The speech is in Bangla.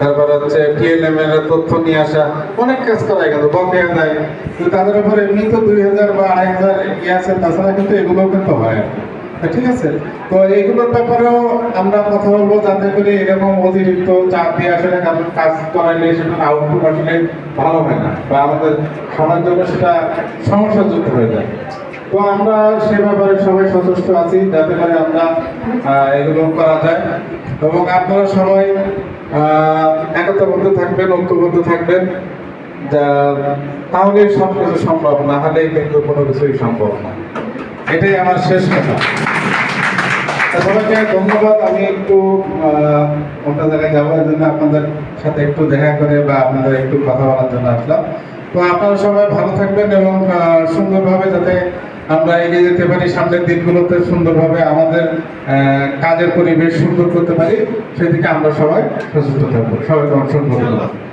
তারপর হচ্ছে এর তথ্য নিয়ে আসা। অনেক কাজ তাদের এমনি তো দুই হাজার বা আড়াই হাজার ইয়ে আছে, তাছাড়া কিন্তু এগুলোও কিন্তু হয়। ঠিক আছে? তো ব্যাপারেও আমরা কথা বলব যাতে করে এরকম অতিরিক্ত চাপ দিয়ে আসলে কাজ করাইলে সেটা আউটপুট আসলে ভালো হয় না, বা আমাদের সবার জন্য সেটা সমস্যাযুক্ত হয়ে যায়। তো আমরা সে ব্যাপারে সবাই সচেষ্ট আছি যাতে করে আমরা এগুলো করা যায়। এবং আপনারা সবাই একতাবদ্ধ থাকবেন, ঐক্যবদ্ধ থাকবেন তাহলে সব কিছু সম্ভব, না হলে কিন্তু কোনো কিছুই সম্ভব না। এটাই আমার শেষ কথা। সবাইকে ধন্যবাদ। আমি একটু অন্য জায়গায় যাওয়ার জন্য আপনাদের সাথে একটু দেখা করে বা আপনাদের একটু কথা বলার জন্য আসলাম। তো আপনারা সবাই ভালো থাকবেন এবং সুন্দরভাবে যাতে আমরা এগিয়ে যেতে পারি, সামনের দিনগুলোতে সুন্দরভাবে আমাদের কাজের পরিবেশ সুন্দর করতে পারি। সেদিকে আমরা সবাই সচেষ্ট থাকব। সবাইকে অংশগ্রহণ ধন্যবাদ।